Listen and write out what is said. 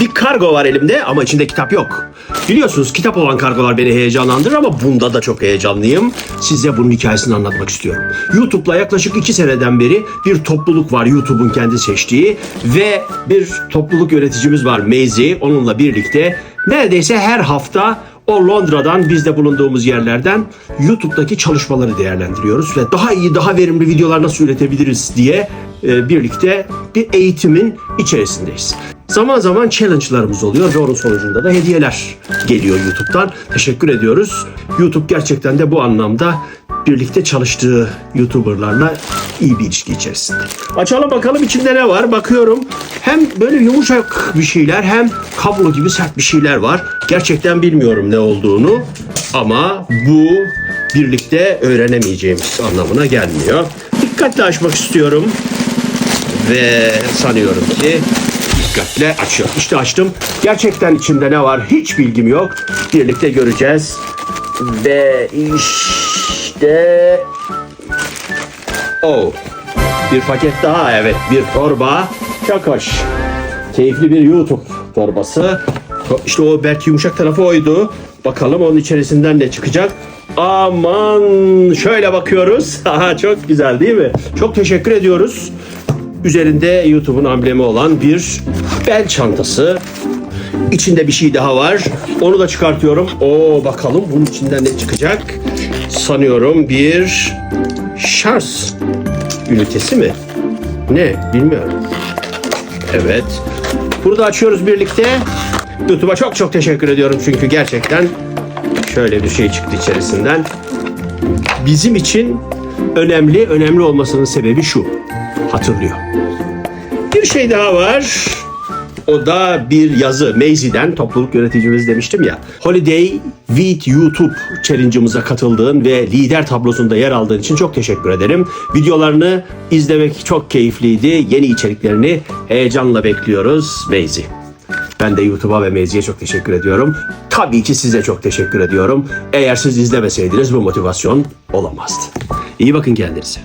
Bir kargo var elimde ama içinde kitap yok. Biliyorsunuz kitap olan kargolar beni heyecanlandırır ama bunda da çok heyecanlıyım. Size bunun hikayesini anlatmak istiyorum. YouTube'la yaklaşık iki seneden beri bir topluluk var YouTube'un kendi seçtiği ve bir topluluk yöneticimiz var Maisie. Onunla birlikte neredeyse her hafta o Londra'dan biz de bulunduğumuz yerlerden YouTube'daki çalışmaları değerlendiriyoruz ve daha iyi, daha verimli videolar nasıl üretebiliriz diye e, birlikte bir eğitimin içerisindeyiz. Zaman zaman challenge'larımız oluyor ve onun sonucunda da hediyeler geliyor YouTube'dan. Teşekkür ediyoruz. YouTube gerçekten de bu anlamda birlikte çalıştığı YouTuber'larla iyi bir ilişki içerisinde. Açalım bakalım içinde ne var. Bakıyorum hem böyle yumuşak bir şeyler hem kablo gibi sert bir şeyler var. Gerçekten bilmiyorum ne olduğunu ama bu birlikte öğrenemeyeceğimiz anlamına gelmiyor. Dikkatle açmak istiyorum ve sanıyorum ki dikkatle açıyorum. İşte açtım. Gerçekten içinde ne var hiç bilgim yok. Birlikte göreceğiz. Ve işte Oh. Bir paket daha evet bir torba. Çok hoş. Keyifli bir YouTube torbası. İşte o belki yumuşak tarafı oydu. Bakalım onun içerisinden ne çıkacak. Aman şöyle bakıyoruz. Aha çok güzel değil mi? Çok teşekkür ediyoruz. Üzerinde YouTube'un amblemi olan bir bel çantası. İçinde bir şey daha var. Onu da çıkartıyorum. Oo bakalım bunun içinden ne çıkacak? Sanıyorum bir şarj ünitesi mi? Ne? Bilmiyorum. Evet. Burada açıyoruz birlikte. YouTube'a çok çok teşekkür ediyorum çünkü gerçekten şöyle bir şey çıktı içerisinden. Bizim için önemli, önemli olmasının sebebi şu. Hatırlıyor. Bir şey daha var. O da bir yazı Maisie'den topluluk yöneticimiz demiştim ya. Holiday with YouTube challenge'ımıza katıldığın ve lider tablosunda yer aldığın için çok teşekkür ederim. Videolarını izlemek çok keyifliydi. Yeni içeriklerini heyecanla bekliyoruz Maisie. Ben de YouTube'a ve Maisie'ye çok teşekkür ediyorum. Tabii ki size çok teşekkür ediyorum. Eğer siz izlemeseydiniz bu motivasyon olamazdı. İyi bakın kendinize.